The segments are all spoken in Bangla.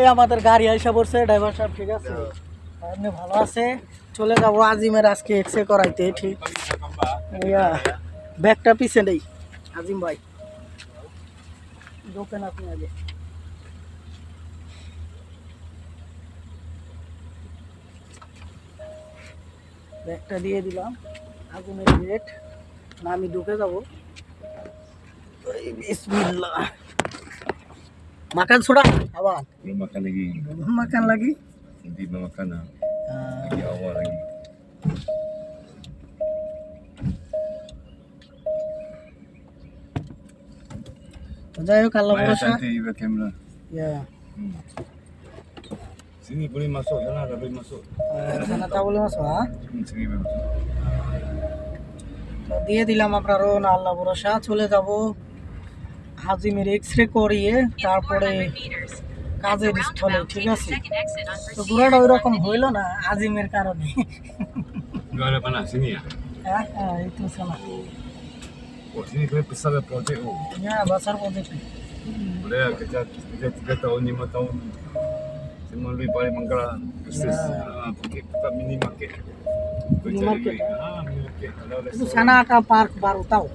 এই আমাদের গাড়ি আইসা পড়ছে ড্রাইভার সাহেব ঠিক আছে? আপনি ভালো আছে? চলে যাব আজিমের আজকে এক্সরে করাইতে, ঠিক? ব্যাগটা পিছে নেই আজিম ভাই। ঢোকেন আপনি আগে। ব্যাগটা দিয়ে দিলাম আগুনের গেট না, আমি ঢুকে যাব। বিসমিল্লাহ। Makan sudah awal Belum makan lagi. belum makan lagi Nanti belum makan lah. Ah, Lagi awal lagi. তো যাই হোক আল্লাহ ভরসা ya Hmm. Sini boleh masuk sana dah boleh masuk. sana তা বলে মাসো হ্যাঁ Hmm, sini boleh masuk. তো দিয়ে দিলাম আপনার রোনা আল্লাহ ভরসা চলে যাব হাজিমের এক্স রে করিয়ে তারপরে কাজের স্থলে ঠিক আছে তো ঘোরাটা ওই রকম হইলো না আজিমের কারণে Enggak ada panas sini ya. হ্যাঁ হ্যাঁ এই তো সালা Oh, sini kena besar dah projek oh. হ্যাঁ বাসার project Boleh lah kerja kerja tiga tahun, lima tahun. Semua lebih balik Mangkara. Bisnes. Ya. Ah, pergi buka mini market. Mini Kerja market, lebih. Ah, mini market. Ada itu restoran. sana ada park baru tahu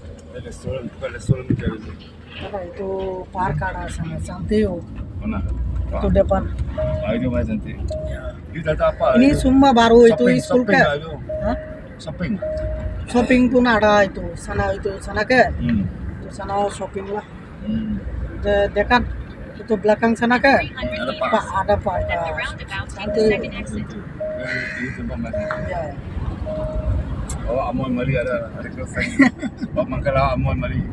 Oh. itu depan. Iya. Ini semua baru itu school ke. Shopping. Shopping pun ada itu. Sana itu sana ke. Sana shopping lah. Dekat itu belakang sana ke. Ada park. Ada park. Oh, Amoy Maria ada ada Oh, mangkala Amoy Maria.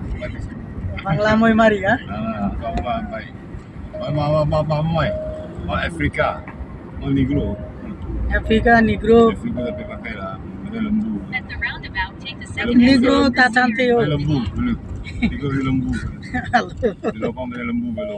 Mangkala Amoy Maria? Ah, kau mah baik. Ma ma ma ma Amoy. Ma Afrika. Ma Negro. Afrika Negro. Afrika tapi pakai lah. Ada lembu. Negro tak cantik. Lembu, lembu. Negro lembu. Kalau pun lembu kalau.